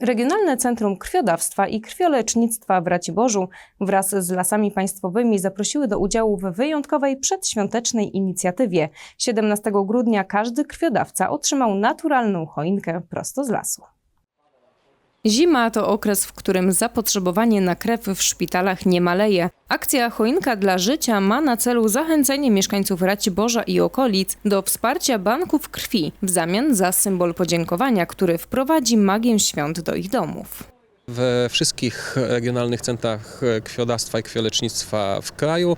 Regionalne Centrum Krwiodawstwa i Krwiolecznictwa w Raciborzu wraz z Lasami Państwowymi zaprosiły do udziału w wyjątkowej przedświątecznej inicjatywie. 17 grudnia każdy krwiodawca otrzymał naturalną choinkę prosto z lasu. Zima to okres, w którym zapotrzebowanie na krew w szpitalach nie maleje. Akcja Choinka dla Życia ma na celu zachęcenie mieszkańców Raciborza i okolic do wsparcia banków krwi w zamian za symbol podziękowania, który wprowadzi magię świąt do ich domów. We wszystkich regionalnych centrach krwiodawstwa i krwiolecznictwa w kraju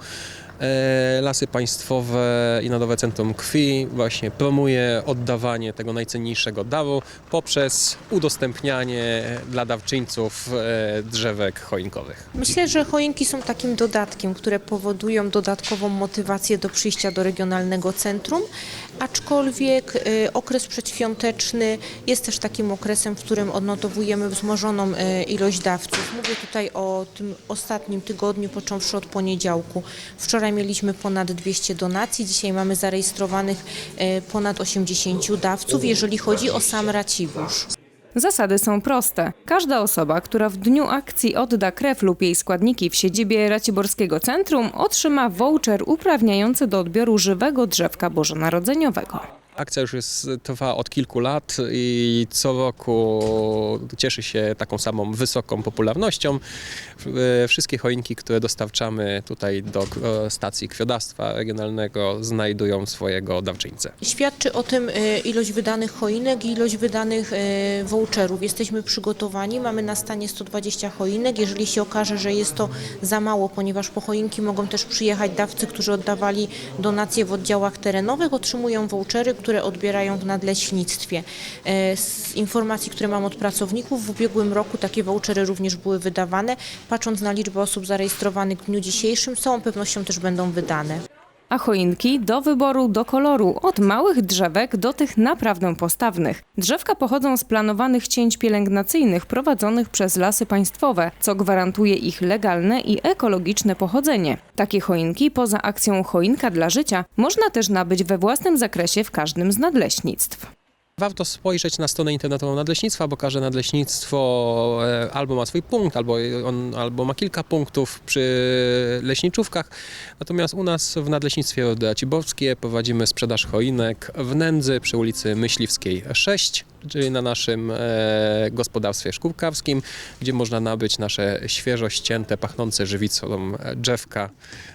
Lasy Państwowe i Narodowe Centrum Krwi właśnie promuje oddawanie tego najcenniejszego daru poprzez udostępnianie dla dawczyńców e, drzewek choinkowych. Myślę, że choinki są takim dodatkiem, które powodują dodatkową motywację do przyjścia do regionalnego centrum, aczkolwiek y, okres przedświąteczny jest też takim okresem, w którym odnotowujemy wzmożoną ilość dawców. Mówię tutaj o tym ostatnim tygodniu, począwszy od poniedziałku. Wczoraj mieliśmy ponad 200 donacji, dzisiaj mamy zarejestrowanych y, ponad 80 dawców, jeżeli chodzi o sam Racibórz. Zasady są proste. Każda osoba, która w dniu akcji odda krew lub jej składniki w siedzibie Raciborskiego Centrum, otrzyma voucher uprawniający do odbioru żywego drzewka bożonarodzeniowego. Akcja już jest, trwa od kilku lat i co roku cieszy się taką samą wysoką popularnością. E, Wszystkie choinki, które dostarczamy tutaj do e, stacji krwiodawstwa regionalnego znajdują swojego dawczyńcę. Świadczy o tym e, ilość wydanych choinek i ilość wydanych voucherów. Jesteśmy przygotowani, mamy na stanie 120 choinek. Jeżeli się okaże, że jest to za mało, ponieważ po choinki mogą też przyjechać dawcy, którzy oddawali donacje w oddziałach terenowych, otrzymują vouchery, które odbierają w nadleśnictwie. E, Z informacji, które mam od pracowników, w ubiegłym roku takie vouchery również były wydawane. Patrząc na liczbę osób zarejestrowanych w dniu dzisiejszym, z całą pewnością też będą wydane. A choinki do wyboru, do koloru, od małych drzewek do tych naprawdę postawnych. Drzewka pochodzą z planowanych cięć pielęgnacyjnych prowadzonych przez lasy państwowe, co gwarantuje ich legalne i ekologiczne pochodzenie. Takie choinki, poza akcją Choinka dla Życia, można też nabyć we własnym zakresie w każdym z nadleśnictw. Warto spojrzeć na stronę internetową Nadleśnictwa, bo każde nadleśnictwo e, albo ma swój punkt, albo, on, albo ma kilka punktów przy leśniczówkach. Natomiast u nas w Nadleśnictwie Rody prowadzimy sprzedaż choinek w Nędzy przy ulicy Myśliwskiej 6, czyli na naszym e, gospodarstwie szkółkarskim, gdzie można nabyć nasze świeżo ścięte, pachnące żywicą drzewka.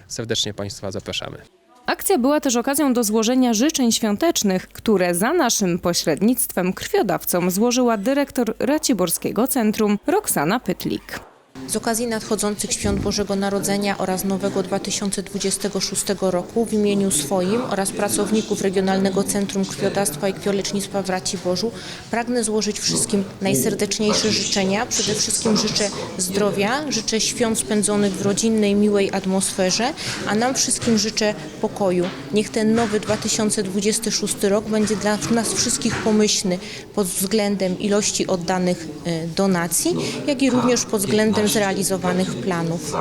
Serdecznie Państwa zapraszamy. Akcja była też okazją do złożenia życzeń świątecznych, które za naszym pośrednictwem krwiodawcom złożyła dyrektor Raciborskiego Centrum Roxana Pytlik. Z okazji nadchodzących świąt Bożego Narodzenia oraz nowego 2026 roku w imieniu swoim oraz pracowników Regionalnego Centrum Krwiodawstwa i Krwiolecznictwa w Raciborzu pragnę złożyć wszystkim najserdeczniejsze życzenia. Przede wszystkim życzę zdrowia, życzę świąt spędzonych w rodzinnej, miłej atmosferze, a nam wszystkim życzę pokoju. Niech ten nowy 2026 rok będzie dla nas wszystkich pomyślny pod względem ilości oddanych e, donacji, jak i również pod względem zrealizowanych planów.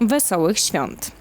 Wesołych świąt!